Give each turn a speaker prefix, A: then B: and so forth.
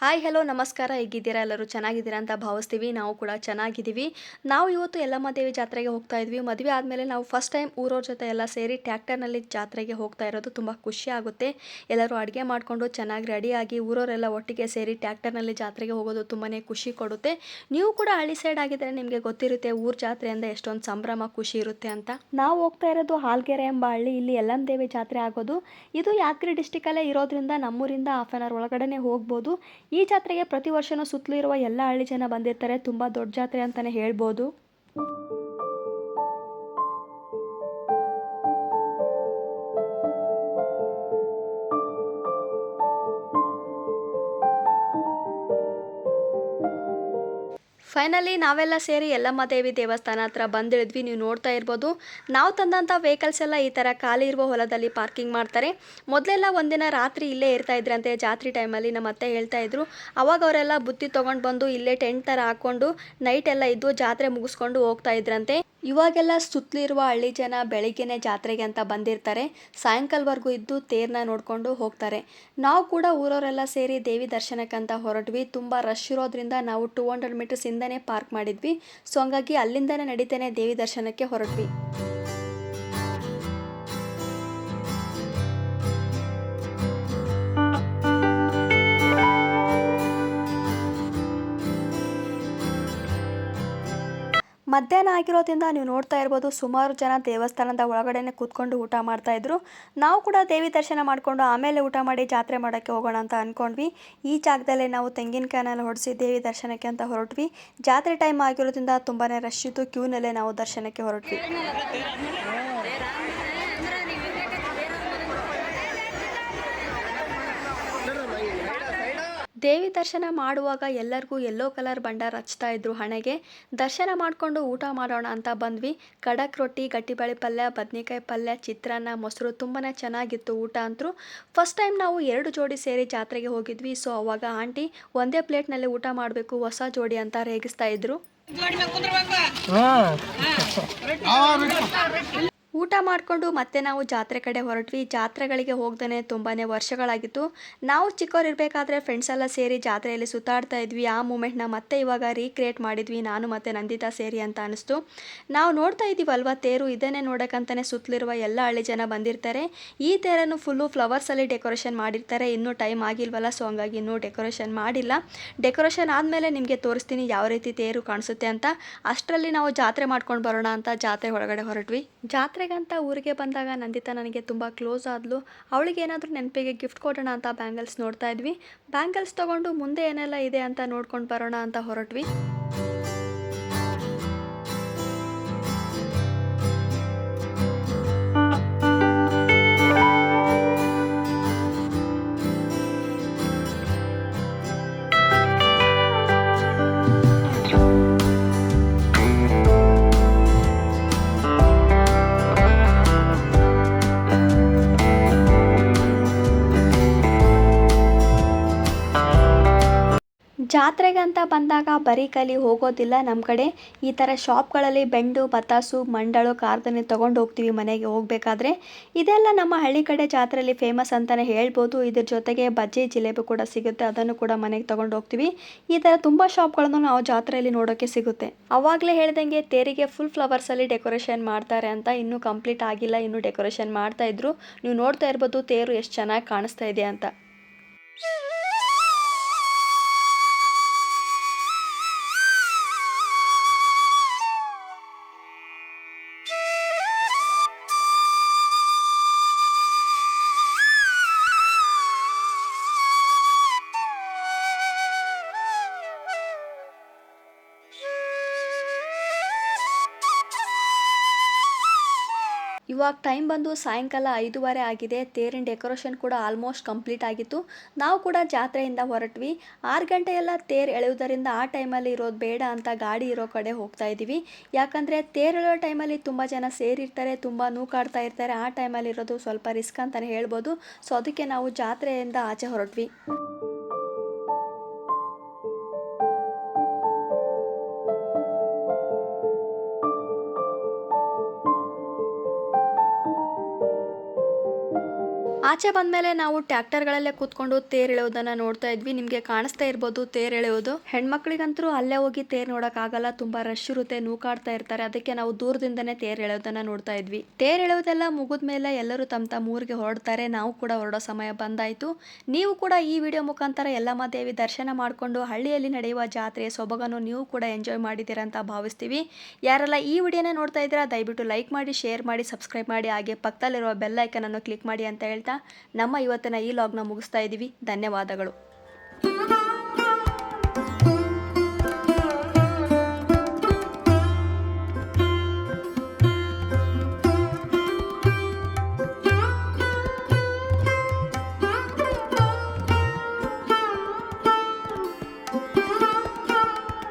A: Hi hello ನಮಸ್ಕಾರ. ಹೇಗಿದ್ದೀರಾ? ಎಲ್ಲರೂ ಚೆನ್ನಾಗಿದ್ದೀರಾ ಅಂತ ಭಾವಿಸ್ತೀವಿ. ನಾವು ಕೂಡ ಚೆನ್ನಾಗಿದ್ದೀವಿ. ನಾವು ಇವತ್ತು ಯಲ್ಲಮ್ಮ ದೇವಿ ಜಾತ್ರೆಗೆ ಹೋಗ್ತಾ ಇದ್ವಿ. ಮದುವೆ ಆದಮೇಲೆ ನಾವು ಫಸ್ಟ್ ಟೈಮ್ ಊರವ್ರ ಜೊತೆ ಎಲ್ಲ ಸೇರಿ ಟ್ಯಾಕ್ಟರ್ನಲ್ಲಿ ಜಾತ್ರೆಗೆ ಹೋಗ್ತಾ ಇರೋದು ತುಂಬ ಖುಷಿ ಆಗುತ್ತೆ. ಎಲ್ಲರೂ ಅಡುಗೆ ಮಾಡಿಕೊಂಡು ಚೆನ್ನಾಗಿ ರೆಡಿಯಾಗಿ ಊರವರೆಲ್ಲ ಒಟ್ಟಿಗೆ ಸೇರಿ ಟ್ಯಾಕ್ಟರ್ನಲ್ಲಿ ಜಾತ್ರೆಗೆ ಹೋಗೋದು ತುಂಬಾ ಖುಷಿ ಕೊಡುತ್ತೆ. ನೀವು ಕೂಡ ಹಳ್ಳಿ ಸೈಡ್ ಆಗಿದ್ದರೆ ನಿಮಗೆ ಗೊತ್ತಿರುತ್ತೆ ಊರ ಜಾತ್ರೆಯಿಂದ ಎಷ್ಟೊಂದು ಸಂಭ್ರಮ, ಖುಷಿ ಇರುತ್ತೆ ಅಂತ. ನಾವು ಹೋಗ್ತಾ ಇರೋದು ಹಾಲ್ಗೆರೆ ಎಂಬ ಹಳ್ಳಿ. ಇಲ್ಲಿ ಯಲ್ಲಮ್ಮ ದೇವಿ ಜಾತ್ರೆ ಆಗೋದು. ಇದು ಯಾದಗಿರಿ ಡಿಸ್ಟಿಕಲ್ಲೇ ಇರೋದ್ರಿಂದ ನಮ್ಮೂರಿಂದ ಹಾಫ್ ಆನ್ ಅವರ್ ಒಳಗಡೆ ಹೋಗ್ಬೋದು. ಈ ಜಾತ್ರೆಗೆ ಪ್ರತಿ ವರ್ಷನೂ ಸುತ್ತಲೂ ಇರುವ ಎಲ್ಲ ಹಳ್ಳಿ ಜನ ಬಂದಿರ್ತಾರೆ. ತುಂಬ ದೊಡ್ಡ ಜಾತ್ರೆ ಅಂತಲೇ ಹೇಳ್ಬೋದು. ಫೈನಲಿ ನಾವೆಲ್ಲ ಸೇರಿ ಯಲ್ಲಮ್ಮ ದೇವಿ ದೇವಸ್ಥಾನ ಹತ್ರ ಬಂದಿಳಿದ್ವಿ. ನೀವು ನೋಡ್ತಾ ಇರ್ಬೋದು. ನಾವು ತಂದಂಥ ವೆಹಿಕಲ್ಸ್ ಎಲ್ಲ ಈ ಥರ ಖಾಲಿ ಇರುವ ಹೊಲದಲ್ಲಿ ಪಾರ್ಕಿಂಗ್ ಮಾಡ್ತಾರೆ. ಮೊದಲೆಲ್ಲ ಒಂದಿನ ರಾತ್ರಿ ಇಲ್ಲೇ ಇರ್ತಾ ಇದ್ರಂತೆ ಜಾತ್ರೆ ಟೈಮಲ್ಲಿ ನಮ್ಮ ಅತ್ತೆ ಹೇಳ್ತಾ ಇದ್ರು. ಅವಾಗ ಅವರೆಲ್ಲ ಬುತ್ತಿ ತೊಗೊಂಡು ಬಂದು ಇಲ್ಲೇ ಟೆಂಟ್ ಥರ ಹಾಕ್ಕೊಂಡು ನೈಟ್ ಎಲ್ಲ ಇದ್ದು ಜಾತ್ರೆ ಮುಗಿಸ್ಕೊಂಡು ಹೋಗ್ತಾ ಇದ್ರಂತೆ. ಇವಾಗೆಲ್ಲ ಸುತ್ತಲಿರುವ ಹಳ್ಳಿ ಜನ ಬೆಳಿಗ್ಗೆನೆ ಜಾತ್ರೆಗೆ ಅಂತ ಬಂದಿರ್ತಾರೆ. ಸಾಯಂಕಾಲವರೆಗೂ ಇದ್ದು ತೇರನ್ನ ನೋಡಿಕೊಂಡು ಹೋಗ್ತಾರೆ. ನಾವು ಕೂಡ ಊರವರೆಲ್ಲ ಸೇರಿ ದೇವಿ ದರ್ಶನಕ್ಕಂತ ಹೊರಟ್ವಿ. ತುಂಬ ರಶ್ ಇರೋದ್ರಿಂದ ನಾವು ಟೂ ಹಂಡ್ರೆಡ್ ಮೀಟರ್ಸ್ ಇಂದನೇ ಪಾರ್ಕ್ ಮಾಡಿದ್ವಿ. ಸೊ ಹಂಗಾಗಿ ಅಲ್ಲಿಂದನೇ ನಡೀತೇನೆ ದೇವಿ ದರ್ಶನಕ್ಕೆ ಹೊರಟ್ವಿ. ಮಧ್ಯಾಹ್ನ ಆಗಿರೋದ್ರಿಂದ ನೀವು ನೋಡ್ತಾ ಇರ್ಬೋದು ಸುಮಾರು ಜನ ದೇವಸ್ಥಾನದ ಒಳಗಡೆನೆ ಕೂತ್ಕೊಂಡು ಊಟ ಮಾಡ್ತಾ ಇದ್ರು. ನಾವು ಕೂಡ ದೇವಿ ದರ್ಶನ ಮಾಡಿಕೊಂಡು ಆಮೇಲೆ ಊಟ ಮಾಡಿ ಜಾತ್ರೆ ಮಾಡೋಕ್ಕೆ ಹೋಗೋಣ ಅಂತ ಅಂದ್ಕೊಂಡ್ವಿ ಈ ಜಾಗದಲ್ಲೇ ನಾವು ತೆಂಗಿನಕಾಯಿನಲ್ಲಿ ಹೊಡೆಸಿ ದೇವಿ ದರ್ಶನಕ್ಕೆ ಅಂತ ಹೊರಟ್ವಿ. ಜಾತ್ರೆ ಟೈಮ್ ಆಗಿರೋದ್ರಿಂದ ತುಂಬಾ ರಶ್ ಇತ್ತು. ಕ್ಯೂನಲ್ಲೇ ನಾವು ದರ್ಶನಕ್ಕೆ ಹೊರಟ್ವಿ. ದೇವಿ ದರ್ಶನ ಮಾಡುವಾಗ ಎಲ್ಲರಿಗೂ ಯೆಲ್ಲೋ ಕಲರ್ ಬಂಡಾರ ಹಚ್ತಾ ಇದ್ರು ಹಣೆಗೆ. ದರ್ಶನ ಮಾಡಿಕೊಂಡು ಊಟ ಮಾಡೋಣ ಅಂತ ಬಂದ್ವಿ. ಖಡಕ್ ರೊಟ್ಟಿ ಗಟ್ಟಿಬಾಳೆ ಪಲ್ಯ ಬದನೆಕಾಯಿ ಪಲ್ಯ ಚಿತ್ರಾನ್ನ ಮೊಸರು ತುಂಬಾ ಚೆನ್ನಾಗಿತ್ತು ಊಟ ಅಂತೂ. ಫಸ್ಟ್ ಟೈಮ್ ನಾವು ಎರಡು ಜೋಡಿ ಸೇರಿ ಜಾತ್ರೆಗೆ ಹೋಗಿದ್ವಿ. ಸೊ ಅವಾಗ ಆಂಟಿ ಒಂದೇ ಪ್ಲೇಟ್ನಲ್ಲಿ ಊಟ ಮಾಡಬೇಕು ಹೊಸ ಜೋಡಿ ಅಂತ ರೇಗಿಸ್ತಾ ಇದ್ರು. ಊಟ ಮಾಡಿಕೊಂಡು ಮತ್ತೆ ನಾವು ಜಾತ್ರೆ ಕಡೆ ಹೊರಟ್ವಿ. ಜಾತ್ರೆಗಳಿಗೆ ಹೋಗ್ದೇ ತುಂಬಾ ವರ್ಷಗಳಾಗಿತ್ತು. ನಾವು ಚಿಕ್ಕವರಿರಬೇಕಾದ್ರೆ ಫ್ರೆಂಡ್ಸ್ ಎಲ್ಲ ಸೇರಿ ಜಾತ್ರೆಯಲ್ಲಿ ಸುತ್ತಾಡ್ತಾ ಇದ್ವಿ. ಆ ಮೂಮೆಂಟ್ನ ಮತ್ತೆ ಇವಾಗ ರೀಕ್ರಿಯೇಟ್ ಮಾಡಿದ್ವಿ. ನಾನು ಮತ್ತು ನಂದಿತಾ ಸೇರಿ ಅಂತ ಅನಿಸ್ತು. ನಾವು ನೋಡ್ತಾ ಇದ್ದೀವಲ್ವ, ತೇರು ಇದನ್ನೇ ನೋಡೋಕ್ಕಂತಲೇ ಸುತ್ತಲಿರುವ ಎಲ್ಲ ಹಳ್ಳಿ ಜನ ಬಂದಿರ್ತಾರೆ. ಈ ತೇರನ್ನು ಫುಲ್ಲು ಫ್ಲವರ್ಸಲ್ಲಿ ಡೆಕೋರೇಷನ್ ಮಾಡಿರ್ತಾರೆ. ಇನ್ನೂ ಟೈಮ್ ಆಗಿಲ್ವಲ್ಲ ಸೊ ಹಂಗಾಗಿ ಇನ್ನೂ ಡೆಕೋರೇಷನ್ ಮಾಡಿಲ್ಲ. ಡೆಕೋರೇಷನ್ ಆದಮೇಲೆ ನಿಮಗೆ ತೋರಿಸ್ತೀನಿ ಯಾವ ರೀತಿ ತೇರು ಕಾಣಿಸುತ್ತೆ ಅಂತ. ಅಷ್ಟರಲ್ಲಿ ನಾವು ಜಾತ್ರೆ ಮಾಡ್ಕೊಂಡು ಬರೋಣ ಅಂತ ಜಾತ್ರೆ ಒಳಗಡೆ ಹೊರಟ್ವಿ. ಜಾತ್ರೆಗಂತ ಊರಿಗೆ ಬಂದಾಗ ನಂದಿತಾ ನನಗೆ ತುಂಬ ಕ್ಲೋಸ್ ಆದಲು. ಅವಳಿಗೆ ಏನಾದರೂ ನೆನಪಿಗೆ ಗಿಫ್ಟ್ ಕೊಡೋಣ ಅಂತ ಬ್ಯಾಂಗಲ್ಸ್ ನೋಡ್ತಾ ಇದ್ವಿ. ಬ್ಯಾಂಗಲ್ಸ್ ತೊಗೊಂಡು ಮುಂದೆ ಏನೆಲ್ಲ ಇದೆ ಅಂತ ನೋಡ್ಕೊಂಡು ಬರೋಣ ಅಂತ ಹೊರಟ್ವಿ. ಜಾತ್ರೆಗೆ ಅಂತ ಬಂದಾಗ ಬರೀ ಕೈಲಿ ಹೋಗೋದಿಲ್ಲ ನಮ್ಮ ಕಡೆ. ಈ ಥರ ಶಾಪ್ಗಳಲ್ಲಿ ಬೆಂಡು, ಬತಾಸು, ಮಂಡಳು ಕಾರ್ದನೆ ತೊಗೊಂಡು ಹೋಗ್ತೀವಿ ಮನೆಗೆ ಹೋಗಬೇಕಾದ್ರೆ. ಇದೆಲ್ಲ ನಮ್ಮ ಹಳ್ಳಿ ಕಡೆ ಜಾತ್ರೆಯಲ್ಲಿ ಫೇಮಸ್ ಅಂತಲೇ ಹೇಳ್ಬೋದು. ಇದ್ರ ಜೊತೆಗೆ ಬಜ್ಜಿ, ಜಿಲೇಬಿ ಕೂಡ ಸಿಗುತ್ತೆ. ಅದನ್ನು ಕೂಡ ಮನೆಗೆ ತೊಗೊಂಡು ಹೋಗ್ತೀವಿ. ಈ ಥರ ತುಂಬ ಶಾಪ್ಗಳನ್ನು ನಾವು ಜಾತ್ರೆಯಲ್ಲಿ ನೋಡೋಕ್ಕೆ ಸಿಗುತ್ತೆ. ಅವಾಗಲೇ ಹೇಳ್ದಂಗೆ ತೇರಿಗೆ ಫುಲ್ ಫ್ಲವರ್ಸಲ್ಲಿ ಡೆಕೋರೇಷನ್ ಮಾಡ್ತಾರೆ ಅಂತ ಇನ್ನೂ ಕಂಪ್ಲೀಟ್ ಆಗಿಲ್ಲ. ಇನ್ನೂ ಡೆಕೋರೇಷನ್ ಮಾಡ್ತಾ ಇದ್ರು. ನೀವು ನೋಡ್ತಾ ಇರ್ಬೋದು ತೇರು ಎಷ್ಟು ಚೆನ್ನಾಗಿ ಕಾಣಿಸ್ತಾ ಇದೆ ಅಂತ. ಇವಾಗ ಟೈಮ್ ಬಂದು ಸಾಯಂಕಾಲ ಐದೂವರೆ ಆಗಿದೆ. ತೇರಿನ ಡೆಕೋರೇಷನ್ ಕೂಡ ಆಲ್ಮೋಸ್ಟ್ ಕಂಪ್ಲೀಟ್ ಆಗಿತ್ತು. ನಾವು ಕೂಡ ಜಾತ್ರೆಯಿಂದ ಹೊರಟ್ವಿ. ಆರು ಗಂಟೆಯೆಲ್ಲ ತೇರು ಎಳೆಯುವುದರಿಂದ ಆ ಟೈಮಲ್ಲಿ ಇರೋದು ಬೇಡ ಅಂತ ಗಾಡಿ ಇರೋ ಕಡೆ ಹೋಗ್ತಾ ಇದ್ದೀವಿ. ಯಾಕಂದರೆ ತೇರು ಎಳೆಯೋ ಟೈಮಲ್ಲಿ ತುಂಬ ಜನ ಸೇರಿರ್ತಾರೆ, ತುಂಬ ನೂಕಾಡ್ತಾ ಇರ್ತಾರೆ. ಆ ಟೈಮಲ್ಲಿ ಇರೋದು ಸ್ವಲ್ಪ ರಿಸ್ಕ್ ಅಂತಲೇ ಹೇಳ್ಬೋದು. ಸೊ ಅದಕ್ಕೆ ನಾವು ಜಾತ್ರೆಯಿಂದ ಆಚೆ ಹೊರಟ್ವಿ. ಆಚೆ ಬಂದ್ಮೇಲೆ ನಾವು ಟ್ಯಾಕ್ಟರ್ಗಳಲ್ಲೇ ಕೂತ್ಕೊಂಡು ತೇರ್ ಎಳೆಯೋದನ್ನ ನೋಡ್ತಾ ಇದ್ವಿ. ನಿಮಗೆ ಕಾಣಿಸ್ತಾ ಇರ್ಬೋದು ತೇರ್ ಎಳೆಯೋದು. ಹೆಣ್ಮಕ್ಳಿಗಂತೂ ಅಲ್ಲೇ ಹೋಗಿ ತೇರ್ ನೋಡೋಕ್ಕಾಗಲ್ಲ. ತುಂಬಾ ರಶ್ ಇರುತ್ತೆ, ನೂಕಾಡ್ತಾ ಇರ್ತಾರೆ. ಅದಕ್ಕೆ ನಾವು ದೂರದಿಂದನೇ ತೇರ್ ಎಳೆಯೋದನ್ನ ನೋಡ್ತಾ ಇದ್ವಿ. ತೇರ್ ಎಳೆಯೋದೆಲ್ಲ ಮುಗಿದ್ಮೇಲೆ ಎಲ್ಲರೂ ತಮ್ಮ ತಮ್ಮ ಊರಿಗೆ ಹೊರಡ್ತಾರೆ. ನಾವು ಕೂಡ ಹೊರಡೋ ಸಮಯ ಬಂದಾಯ್ತು. ನೀವು ಕೂಡ ಈ ವಿಡಿಯೋ ಮುಖಾಂತರ ಎಲ್ಲಮ್ಮ ದೇವಿ ದರ್ಶನ ಮಾಡಿಕೊಂಡು ಹಳ್ಳಿಯಲ್ಲಿ ನಡೆಯುವ ಜಾತ್ರೆ ಸೊಬಗನ್ನು ನೀವು ಕೂಡ ಎಂಜಾಯ್ ಮಾಡಿದ್ದೀರಾ ಅಂತ ಭಾವಿಸ್ತೀವಿ. ಯಾರೆಲ್ಲ ಈ ವಿಡಿಯೋನೇ ನೋಡ್ತಾ ಇದ್ದೀರಾ, ದಯವಿಟ್ಟು ಲೈಕ್ ಮಾಡಿ ಶೇರ್ ಮಾಡಿ ಸಬ್ಸ್ಕ್ರೈಬ್ ಮಾಡಿ. ಹಾಗೆ ಪಕ್ಕದಲ್ಲಿರುವ ಬೆಲ್ ಐಕನ್ ಅನ್ನು ಕ್ಲಿಕ್ ಮಾಡಿ ಅಂತ ಹೇಳ್ತಾ ನಮ್ಮ ಇವತ್ತಿನ ಈ ಲಾಗ್ನ ಮುಗಿಸ್ತಾ ಇದ್ದೀವಿ ಧನ್ಯವಾದಗಳು.